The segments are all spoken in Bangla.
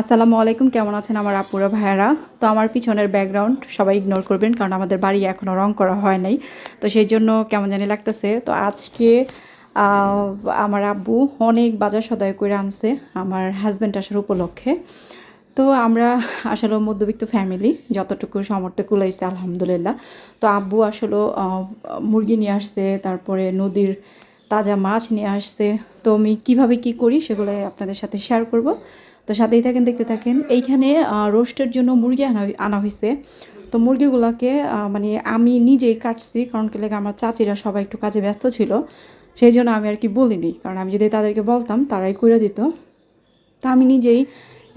আসসালামু আলাইকুম, কেমন আছেন আমার আপুরা, ভাইয়ারা? তো আমার পিছনের ব্যাকগ্রাউন্ড সবাই ইগনোর করবেন, কারণ আমাদের বাড়ি এখনও রং করা হয় নাই। তো সেই জন্য কেমন জানি লাগতেছে। তো আজকে আমার আব্বু অনেক বাজার সদায় করে আনছে, আমার হাজব্যান্ড আসার উপলক্ষে। তো আমরা আসলে মধ্যবিত্ত ফ্যামিলি যতটুকু সামর্থ্য কুলাইছে, আলহামদুলিল্লাহ। তো আব্বু আসলে মুরগি নিয়ে আসছে, তারপরে নদীর তাজা মাছ নিয়ে আসছে। তো আমি কীভাবে কি করি সেগুলো আপনাদের সাথে শেয়ার করব। তো সাথেই থাকেন, দেখতে থাকেন। এইখানে রোস্টের জন্য মুরগি আনা আনা হয়েছে তো মুরগিগুলোকে মানে আমি নিজেই কাটছি, কারণ কি লাগে আমার চাচিরা সবাই একটু কাজে ব্যস্ত ছিল। সেই জন্য আমি আর কি বলিনি। কারণ আমি যদি তাদেরকে বলতাম, তারাই করে দিত। তা আমি নিজেই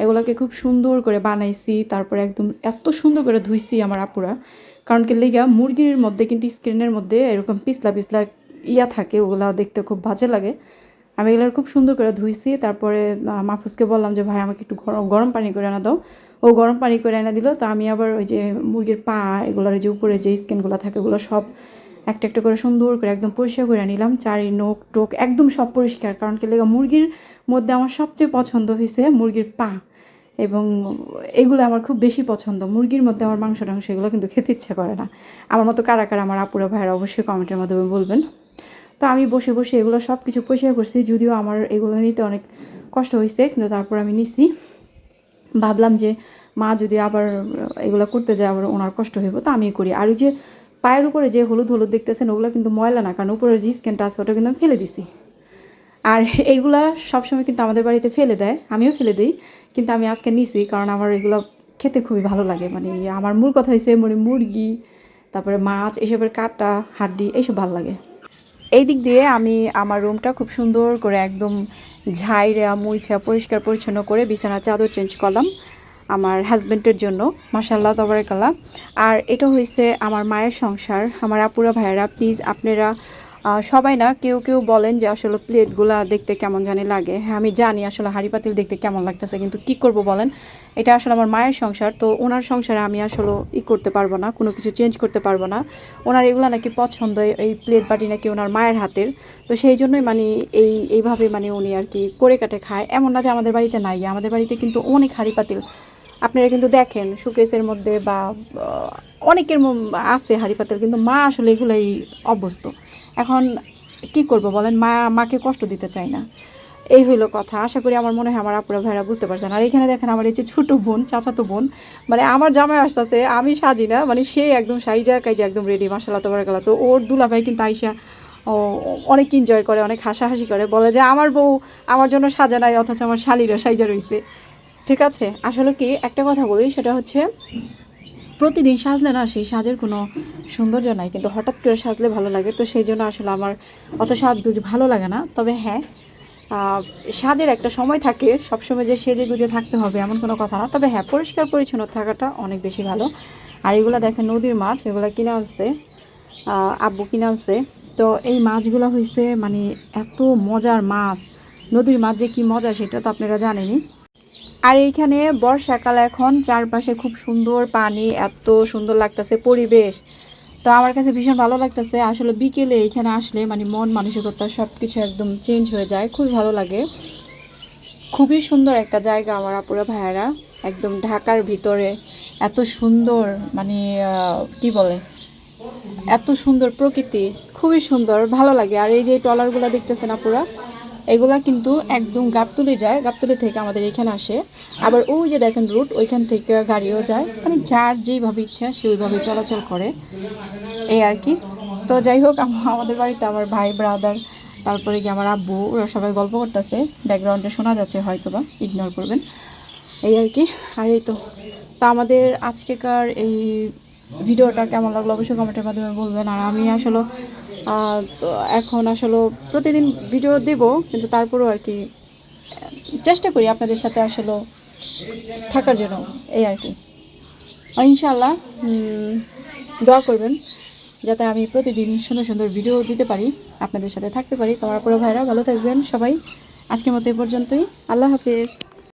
এগুলোকে খুব সুন্দর করে বানাইছি, তারপরে একদম এত সুন্দর করে ধুইছি আমার আপুরা। কারণ কি লেগা মুরগির মধ্যে, কিন্তু স্ক্রিনের মধ্যে এরকম পিছলা পিছলা ইয়া থাকে, ওগুলা দেখতে খুব বাজে লাগে। আমি এগুলো খুব সুন্দর করে ধুইছি, তারপরে মাহফুজকে বললাম যে, ভাই, আমাকে একটু গরম গরম পানি করে এনে দাও। ও গরম পানি করে এনে দিল, তো আমি আবার ওই যে মুরগির পা, এগুলোর যে উপরে যে স্কিনগুলো থাকে, ওগুলো সব একটা একটা করে সুন্দর করে একদম পরিষ্কার করে নিলাম। চারি নোক টোক একদম সব পরিষ্কার, কারণ কি লেগে, মুরগির মধ্যে আমার সবচেয়ে পছন্দ হয়েছে মুরগির পা। এবং এগুলো আমার খুব বেশি পছন্দ, মুরগির মধ্যে আমার মাংস টাংস এগুলো কিন্তু খেতে ইচ্ছে করে না। আমার মতো কারা কারা, আমার আপুরা, ভাইয়েরা অবশ্যই কমেন্টের মাধ্যমে বলবেন। তো আমি বসে বসে এগুলো সব কিছু পরিষ্কার করছি, যদিও আমার এগুলো নিতে অনেক কষ্ট হয়েছে, কিন্তু তারপর আমি নিছি। ভাবলাম যে মা যদি আবার এগুলো করতে যায়, আবার ওনার কষ্ট হইব, তো আমি করি। আর ওই যে পায়ের উপরে যে হলুদ হলুদ দেখতেছেন, ওগুলো কিন্তু ময়লা না, কারণ উপরের যে স্ক্যানটা আছে, ওটা কিন্তু আমি ফেলে দিছি। আর এইগুলা সবসময় কিন্তু আমাদের বাড়িতে ফেলে দেয়, আমিও ফেলে দিই, কিন্তু আমি আজকে নিছি, কারণ আমার এগুলো খেতে খুবই ভালো লাগে। মানে আমার মূল কথা হয়েছে মানে মুরগি, তারপরে মাছ, এসবের কাটা, হাড্ডি, এইসব ভালো লাগে। এই দিক দিয়ে আমি আমার রুমটা খুব সুন্দর করে একদম ঝাইরা, মুইছা, পরিষ্কার, পরিচ্ছন্ন করে বিছানা চাদর চেঞ্জ করলাম আমার হাজব্যান্ডের জন্য। মাসাল্লাহ তবরকালা আর এটা হয়েছে আমার মায়ের সংসার। আমার আপুরা, ভাইয়েরা প্লিজ আপনারা সবাই না কেউ কেউ বলেন যে আসলে প্লেটগুলা দেখতে কেমন জানি লাগে। হ্যাঁ আমি জানি আসলে হাঁড়ি পাতিল দেখতে কেমন লাগতেছে, কিন্তু কি করব বলেন? এটা আসলে আমার মায়ের সংসার, তো ওনার সংসারে আমি আসলে ই করতে পারব না, কোনো কিছু চেঞ্জ করতে পারব না। ওনার এগুলো নাকি পছন্দ, এই- প্লেট বাটি নাকি ওনার মায়ের হাতের। তো সেই জন্যই মানে এই, এইভাবে মানে উনি আর কি করে কাটে খায়। এমন না যে আমাদের বাড়িতে নাই, আমাদের বাড়িতে কিন্তু অনেক হাঁড়ি পাতিল আপনারা কিন্তু দেখেন সুকেসের মধ্যে বা অনেকের আছে হাঁড়ি পাতিল কিন্তু মা আসলে এগুলাই অভ্যস্ত। এখন কি করব বলেন? মা, মাকে কষ্ট দিতে চায় না। এই হইল কথা। আশা করি আমার মনে হয় আমার আপুরা, ভাইরা বুঝতে পারছেন। আর এখানে দেখেন আমার এই যে ছোটো বোন, চাচাতো বোন মানে আমার জামাই আসতেছে, আমি সাজি না মানে সে একদম সাইজা কাইজা একদম রেডি মাসাল্লাহ তোবার তো ওর দুলা ভাই কিন্তু আইসা, ও, অনেক এনজয় করে, অনেক হাসাহাসি করে, বলে যে আমার বউ আমার জন্য সাজা নাই, অথচ আমার শালিরা সাইজা রয়েছে ঠিক আছে, আসলে কি একটা কথা বলি, সেটা হচ্ছে প্রতিদিন সাজলে না সেই সাজের কোনো সৌন্দর্য নাই, কিন্তু হঠাৎ করে সাজলে ভালো লাগে, তো সেই জন্য আসলে আমার অত সাজগুজ ভালো লাগে না। তবে হ্যাঁ সাজের একটা সময় থাকে, সবসময় যে সেজে গুজে থাকতে হবে এমন কোনো কথা না। তবে হ্যাঁ পরিষ্কার পরিচ্ছন্ন থাকাটা অনেক বেশি ভালো। আর এগুলো দেখেন নদীর মাছ, এগুলো কিনে আনছে আব্বু কিনে আনছে। তো এই মাছগুলো হয়েছে মানে এত মজার মাছ। নদীর মাছ যে কী মজা সেটা তো আপনারা জানেনই। আর এইখানে বর্ষাকাল এখন, চারপাশে খুব সুন্দর পানি, এত সুন্দর লাগতেছে পরিবেশ। তো আমার কাছে ভীষণ ভালো লাগতেছে। আসলে বিকেলে এখানে আসলে মানে মন মানসিকতা সব কিছু একদম চেঞ্জ হয়ে যায়। খুব ভালো লাগে। খুবই সুন্দর একটা জায়গা আমার আপুরা ভাইয়ারা। একদম ঢাকার ভিতরে এত সুন্দর মানে কি বলে? এত সুন্দর প্রকৃতি। খুবই সুন্দর, ভালো লাগে। আর এই যে ট্রলারগুলো দেখতেছেন আপুরা এগুলা কিন্তু একদম গাবতুলি যায়, গাবতুলি থেকে আমাদের এখানে আসে। আবার ওই যে দেখেন রুট ওইখান থেকে গাড়িও যায়। মানে যার যেইভাবে ইচ্ছা সে ওইভাবে চলাচল করে। এই আর কি। তো যাই হোক আমাদের বাড়িতে আমার ভাই ব্রাদার তারপরে কি আমার আব্বু, ওরা সবাই গল্প করতেছে। ব্যাকগ্রাউন্ডে শোনা যাচ্ছে হয়তো বা ইগনোর করবেন। এই আর কি। আর এই তো। তো আমাদের আজকেকার এই ভিডিওটা কেমন লাগল অবশ্যই কমেন্টের মাধ্যমে বলবেন। আর আমি আসলে এখন আসলে প্রতিদিন ভিডিও দেব কিন্তু তারপরেও আর কি চেষ্টা করি আপনাদের সাথে আসলে থাকার জন্য এই আর কি। উম, দোয়া করবেন যাতে আমি প্রতিদিন সুন্দর সুন্দর ভিডিও দিতে পারি আপনাদের সাথে থাকতে পারি। তোমার পুরো ভাইরা ভালো থাকবেন সবাই। আজকের মতো এই পর্যন্তই। আল্লাহ হাফিজ।